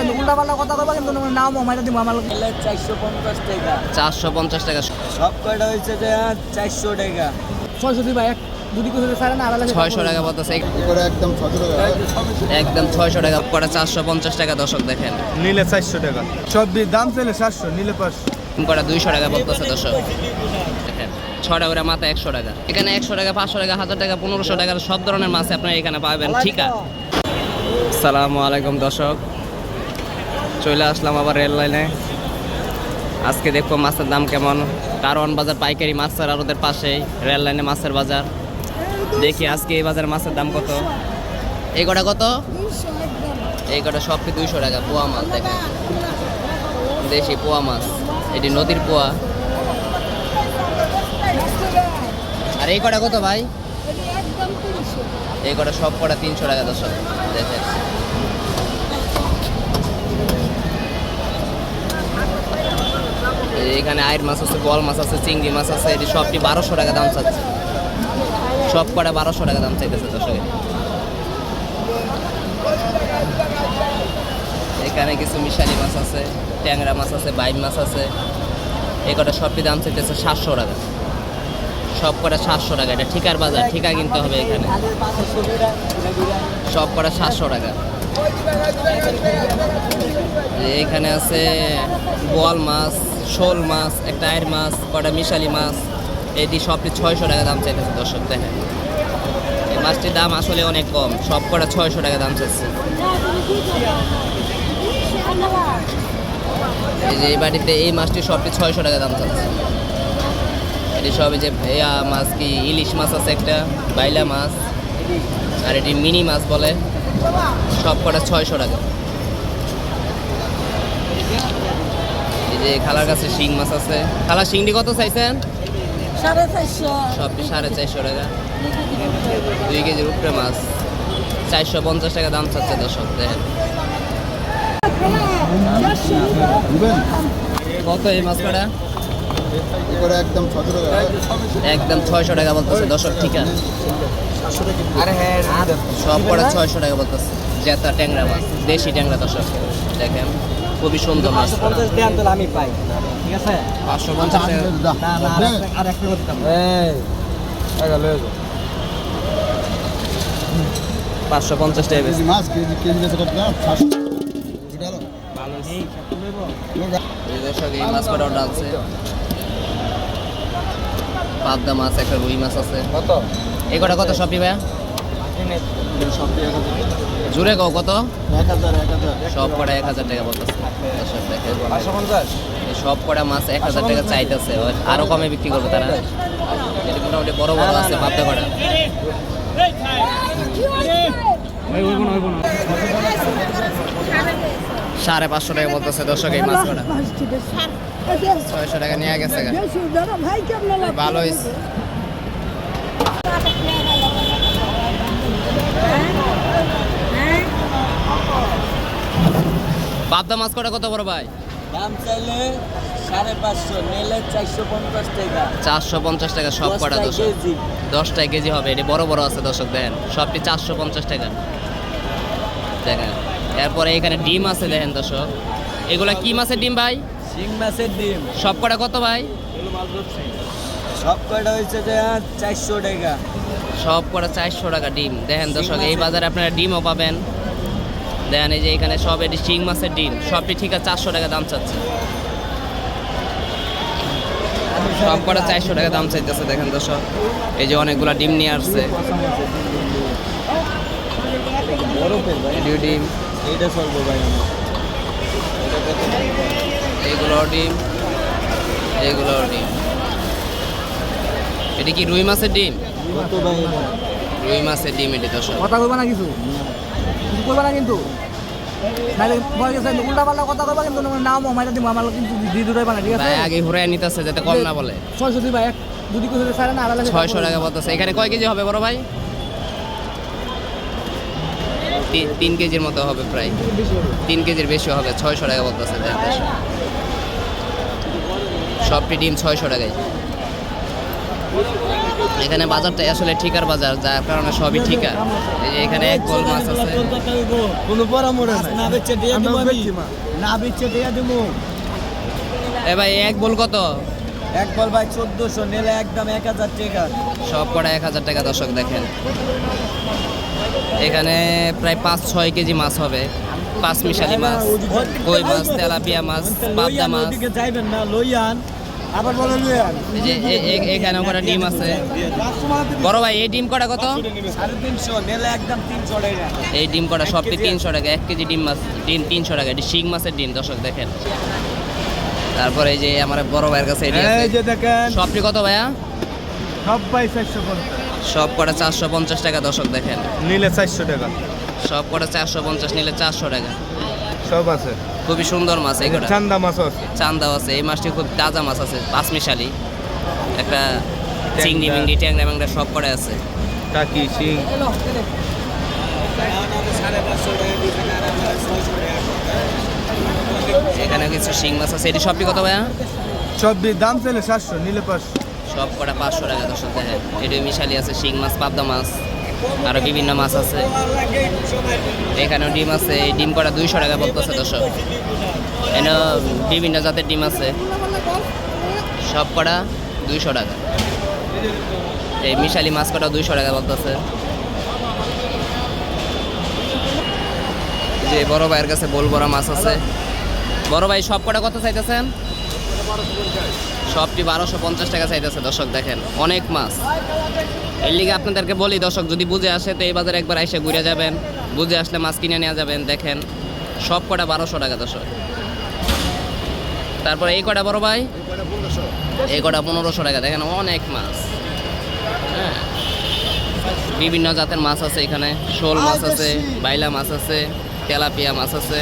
গেছে উল্টা পাল্টা কথা কইবা কিন্তু নাম মাইরা দিব আমার চারশো পঞ্চাশ টাকা। চারশো পঞ্চাশ টাকা। সব কয়টা হয়েছে যে চারশো টাকা। ছয়শো দিবা এক ছয়শো টাকা বলতেছে। একদম একদম ছয়শো টাকা করে চারশো পঞ্চাশ টাকা দর্শক দেখেন। নিলে চারশো টাকা। সব দাম চাইলে সাতশো নিলে পাঁচশো। দুইশো টাকা বলতেছে দর্শক। দেখেন ছটা করে মাথা একশো টাকা। এখানে একশো টাকা পাঁচশো টাকা হাজার টাকা পনেরোশো টাকার সব ধরনের মাছ আপনারা এখানে পাবেন ঠিক আছে? সালামু আলাইকুম দর্শক। চলে আসলাম আবার রেল লাইনে। আজকে দেখব মাছের দাম কেমন। কারণ বাজার পাইকারি মাছের আড়তের পাশেই রেল লাইনে মাছের বাজার। দেখি আজকে এই বাজারে মাছের দাম কত। এই কটা কত? এই কটা সবটি দুইশো টাকা। পোয়া মাছ দেখেন। দেশি পোয়া মাছ। এটি নদীর পোয়া। আর এই কটা কত ভাই? এই কটা সব কটা তিনশো টাকা দশ দেখেন। এখানে আয়ের মাছ আছে, বল মাছ আছে, চিংড়ি মাছ আছে এটি সবটি বারোশো টাকা দাম চাচ্ছে। সব কটা বারোশো টাকা দাম চাইতেছে দর্শকের এখানে কিছু মিশালি মাছ আছে, ট্যাংরা মাছ আছে, বাইম মাছ আছে। এই কটা সবটি দাম চাইতেছে সাতশো টাকা। সব কটা সাতশো টাকা। এটা ঠিকার বাজার, ঠিকা কিনতে হবে এখানে। সব কটা সাতশো টাকা। এখানে আছে বোয়াল মাছ, শোল মাছ, একটা আয়ের মাছ, কটা মিশালি মাছ। এটি সবটি ছয়শো টাকা দাম চাইতেছে, দর্শক দেখেন। এই মাছটির দাম আসলে অনেক কম, সব কটা ছয়শো টাকা দাম চাইছে। এই যে এই বাড়িতে এই মাছটি সবটি ছয়শো টাকা দাম চাচ্ছে এটি সব যে ভেয়া মাছ কি, ইলিশ মাছ আছে একটা, বাইলা মাছ, আর এটি মিনি মাছ বলে। সব কটা ছয়শো টাকা। এই যে খালার কাছে শিং মাছ আছে। খালা শিংটি কত চাইছেন? সাড়ে চারশো। সবটি সাড়ে চারশো টাকা? দুই কেজির উপরে মাছ। চারশো পঞ্চাশ টাকা দাম চাচ্ছে দর্শক দেখেন। কত এই মাছ কটা? একদম ছয়শো টাকা বলতেছে দর্শক ঠিক আছে। আরে হ্যাঁ সব করে ছয়শো টাকা বলতেছে। জেতা ট্যাংরা মাছ দেশি ট্যাংরা দর্শক। দেখেন খুবই সুন্দর মাছ। পঞ্চাশ দেন তাহলে আমি পাই। ঠিক আছে? পাঁচশো পঞ্চাশ টাকা না না আর একটা- করতাম পাঁচশো পঞ্চাশ টাকা মাছ কেজি কেজি এই দর্শক এই মাছ কটা অর্ডার পাবদা মাছ একটা রুই মাছ আছে। কত? এই কটা কত সবই ভাইয়া? জুড়ে কও কত? সব কটা এক হাজার টাকা বলতেছে। সব কটা মাছ এক হাজার টাকা চাইতেছে। আরও কমে বিক্রি করবে তারা। এটা মোটামুটি বড় বড় আছে পাবদা কটা। সাড়ে পাঁচশো টাকা বলতেছে দর্শক এই মাছ কটা। ছয়শো টাকা নিয়ে গেছে ভালো হয়েছে পাবদা মাছ কটা কত বড় ভাই? দাম চাইলে সাড়ে পাঁচশো নিলে চারশো পঞ্চাশ টাকা। চারশো পঞ্চাশ টাকা সব কটা কেজি। দশটায় কেজি হবে এটি বড় বড় আছে দর্শক দেখেন। সবটি চারশো পঞ্চাশ টাকা। দেখেন এরপরে এখানে ডিম আছে দেখেন দর্শক। এগুলা কি মাছের ডিম ভাই? শিং মাছের ডিম। সব কটা কত ভাই? সব কটা হয়েছে যে চারশো টাকা। সব কটা চারশো টাকা ডিম। দেখেন দর্শক এই বাজারে আপনারা ডিমও পাবেন। দেখেন এই যে এখানে সব এটি শিং মাছের ডিম। সবটি ঠিক আছে চারশো টাকা দাম চাচ্ছে। সব কটা চারশো টাকা দাম চাইতেছে দেখেন দর্শক। এই যে অনেকগুলা ডিম নিয়ে আসছে। ডিম। এইগুলো ডিম। এইগুলো ডিম। এটি কি রুই মাছের ডিম? রুই মাছের ডিম এটি দর্শক কথা কইবা না কিছু? কিছু কইবা না কিন্তু? উল্টা পাল্টা কথা কইবা কিন্তু নাম মাইরা দিব আমার কিন্তু দিয়ে দুটাই বানা ঠিক আছে? ভাই আগে ঘুরে নিতেছে যাতে কম না বলে। ছয়শো দিবা এক দুটি কইছে সাড়ে না আড়াই ছয়শো টাকা বলতেছে। এখানে কয় কেজি হবে বড় ভাই? তিন- তিন কেজির মতো হবে প্রায়। তিন কেজির বেশি হবে ছয়শো টাকা বলতেছে সবটি ডিম ছয়শো টাকায়। এখানে বাজারটা আসলে ঠিকার বাজার যার কারণে সবই ঠিকা এই যে এখানে এক গোল মাছ আছে। কোনো পরামর্শ না বেচে দিয়ে দিব আমি। না বেচে দিয়ে দিব। এ ভাই এক গোল কত? এক বল ভাই চোদ্দশো নিলে একদম এক হাজার টাকা। সব কটা এক হাজার টাকা দর্শক দেখেন। এখানে প্রায় পাঁচ ছয় কেজি মাছ হবে। পাঁচ মিশালি মাছ কই মাছ তেলাপিয়া মাছ পাবদা মাছ। যাইবেন না লইয়ান। আবার বলে এই যে এখানে কটা ডিম আছে। বড় ভাই এই ডিম কটা কত? এই ডিম কটা সবটি তিনশো টাকা এক কেজি ডিম মাছ ডিম তিনশো টাকা এটি শিং মাছের ডিম দর্শক দেখেন। তারপরে এই যে আমার বড় ভাইয়ের কাছে এটি আছে। এই যে দেখেন। সবটি কত ভাইয়া? সব পাই চারশো পঞ্চাশ। সব কটা চারশো পঞ্চাশ টাকা দর্শক দেখেন। নিলে চারশো টাকা। সব কটা চারশো পঞ্চাশ নিলে চারশো টাকা। সব আছে। খুবই সুন্দর মাছ কটা। চান্দা মাছও আছে। চান্দাও আছে এই মাছটি খুব তাজা মাছ আছে পাঁচমিশালি। একটা চিংড়ি মিংড়ি ট্যাংরা ম্যাংরা সব করে আছে। টাকি শিং। টাকা টাকা এখানে কিছু শিং মাছ আছে। এটি সবটি কত ভাইয়া? সব দাম চাইলে সাতশো নিলে পাঁচশো। সব কটা পাঁচশো টাকা দর্শক দেখেন। এটি মিশালি আছে শিং মাছ পাবদা মাছ। আরও বিভিন্ন মাছ আছে। এখানেও ডিম আছে। এই ডিম কটা দুইশো টাকা বলতেছে দর্শক। এখানে বিভিন্ন জাতের ডিম আছে। সব কটা দুইশো টাকা। এই মিশালি মাছ কটা দুইশো টাকা বলতেছে। যে বড় ভাইয়ের কাছে বোল বড় মাছ আছে। বড় ভাই সব কটা কত চাইতেছেন? সবটি বারোশো পঞ্চাশ টাকা চাইতেছে। দর্শক দেখেন, অনেক মাছ। এর লিগে আপনাদেরকে বলি, দর্শক, যদি বুঝে আসে, তো এই বাজারে একবার এসে ঘুরে যাবেন। বুঝে আসলে মাছ কিনে নিয়ে যাবেন। দেখেন, সব কটা বারোশো টাকা, দর্শক। তারপরে এই কটা বড় ভাই? এই কটা পনেরোশো টাকা। দেখেন, অনেক মাছ। হ্যাঁ। বিভিন্ন জাতের মাছ আছে এখানে। শোল মাছ আছে, বাইলা মাছ আছে, তেলাপিয়া মাছ আছে।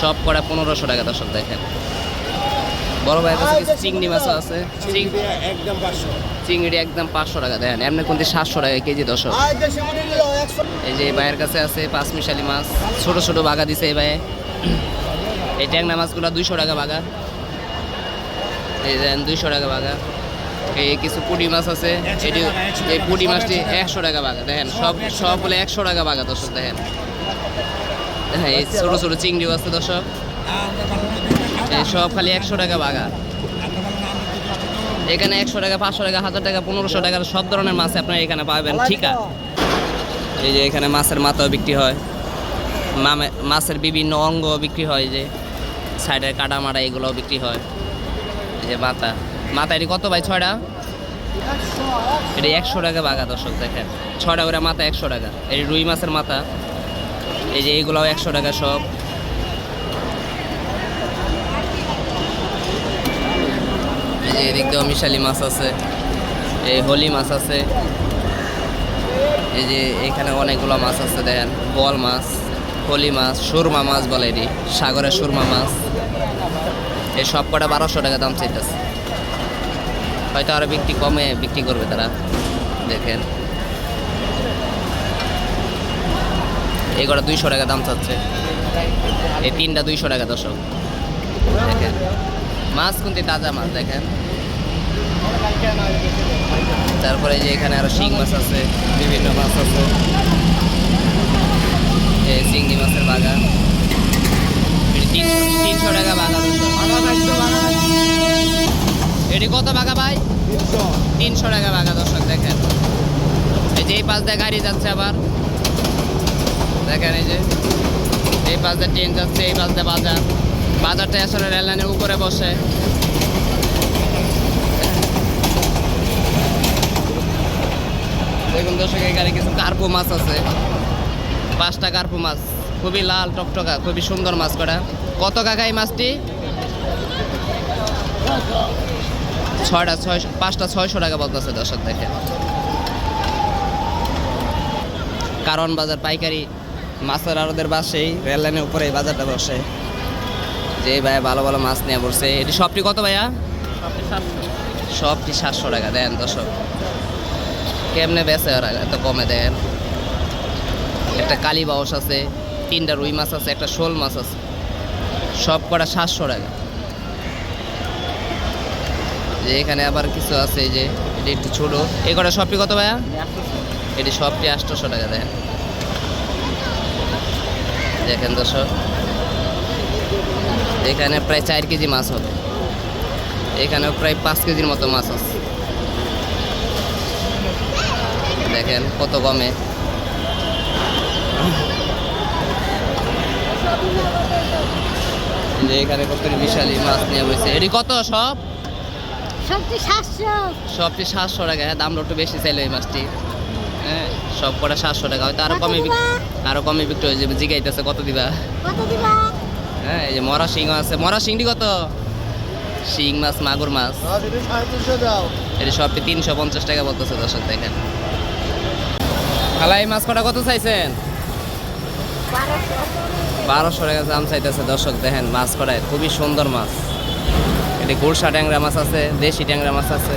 সব কটা পনেরোশো টাকা, দর্শক, দেখেন। বড় ভাইয়ের কাছে কিছু চিংড়ি মাছও আছে। একদম পাঁচশো। চিংড়ি একদম পাঁচশো টাকা দেখেন এমনি কিন্তু সাতশো টাকা কেজি দর্শক। এই যে ভাইয়ের কাছে আছে পাঁচ মিশালি মাছ ছোট ছোট বাগা দিছে এই ভাইয়ে। এই ট্যাংরা মাছগুলো দুইশো টাকা বাগা। এই দেন দুইশো টাকা বাগা। এই কিছু পুঁটি মাছ আছে এটি এই পুঁটি মাছটি একশো টাকা। বাগা দেখেন সব সব হলে একশো টাকা বাগা দর্শক দেখেন। হ্যাঁ এই ছোট ছোট চিংড়িও আছে দর্শক। সব খালি একশো টাকা বাগা এখানে একশো টাকা, পাঁচশো টাকা, হাজার টাকা, পনেরোশো টাকার সব ধরনের মাছ আপনারা এখানে পাবেন, ঠিক এই যে এখানে মাছের মাথাও বিক্রি হয়। মাছের বিভিন্ন অঙ্গ বিক্রি হয় যে সাইডের কাটা মাটা এগুলোও বিক্রি হয়। এই যে মাথা। মাথা এটি কত ভাই, ছয়টা? এটি একশো টাকা বাঘা দর্শক দেখেন। ছয়টা করে মাথা একশো টাকা। এটি রুই মাছের মাথা। এই যে এইগুলোও একশো টাকা সব। এই যে এদিক দিয়েও মিশালি মাছ আছে, এই হোলি মাছ আছে, এই যে এখানে অনেকগুলো মাছ আছে দেখেন, বল মাছ, হোলি মাছ, সুরমা মাছ বলে এটি, সাগরের সুরমা মাছ। এই সব কটা বারোশো টাকা দাম চাইতেছে। হয়তো আরও বিক্রি কমে বিক্রি করবে তারা, দেখেন। এই কটা দুইশো টাকা দাম চাচ্ছে। এই তিনটা দুইশো টাকা দশক দেখেন। মাছ কিন্তু তাজা মাছ, দেখেন। তারপরে যে এখানে আরও শিং মাছ আছে, বিভিন্ন মাছ আছে। চিংড়ি মাছের বাগান। তিনশো টাকা বাগা এটি কত বাগা ভাই? তিনশো টাকা বাগা দর্শক, দেখেন। এই যে এই পাশ গাড়ি যাচ্ছে আবার। দেখেন এই যে, এই পাশ দিয়ে ট্রেন যাচ্ছে, এই পাশ বাজার। বাজারটা আসলে রেল লাইনের উপরে বসে। দেখুন দর্শক, এখানে কিছু কার্পু মাছ আছে। পাঁচটা কার্পু মাছ। খুবই লাল, টকটকা, খুবই সুন্দর মাছ করা কত কাকা এই মাছটি? ছয়টা ছয়শো পাঁচটা ছয়শো টাকা বলতেছে দর্শক দেখে। কারণ বাজার পাইকারি, মাছের আড়দের বাসেই রেল লাইনের উপরে এই বাজারটা বসে। যে ভাইয়া ভালো ভালো মাছ নিয়ে পড়ছে। এটি সবটি কত ভাইয়া? সবটি সাতশো। টাকা দেন দর্শক। কেমনে বেচে ওরা? এত কমে দেন। একটা কালী বাউস আছে তিনটা রুই মাছ আছে একটা শোল মাছ আছে। সব কটা সাতশো টাকা। যে এখানে আবার কিছু আছে যে এটি একটু ছোটো। এই কটা সবটি কত ভাইয়া? এটি সবটি আটশোশো টাকা দেখেন দেখেন দর্শক। এখানে প্রায় চার কেজি মাছ হবে। এখানেও প্রায় পাঁচ কেজির মতো মাছ আছে। দেখেন কত কমে। যে এখানে কত বিশালি মাছ নিয়ে বসে। এটি কত সব? সবটি সাতশো। টাকা। হ্যাঁ দামটা একটু বেশি চাইলো এই মাছটি। হ্যাঁ সব কটা সাতশো টাকা। হয়তো আরও কমে আরও কমে বিক্রি হয়ে যাবে। জিগাইতেছে কত দিবা? কত দিবা? হ্যাঁ এই যে মরা শিং আছে। মরা শিংটি কত? শিং মাছ মাগুর মাছ। এটা সবটি তিনশো পঞ্চাশ টাকা বলতেছে দর্শক দেখেন। খালা এই মাছ কটা কত চাইছেন? বারোশো টাকা দাম চাইতেছে দর্শক দেখেন মাছ কটায়। খুবই সুন্দর মাছ। এটি গুড়সা ট্যাংরা মাছ আছে দেশি ট্যাংরা মাছ আছে।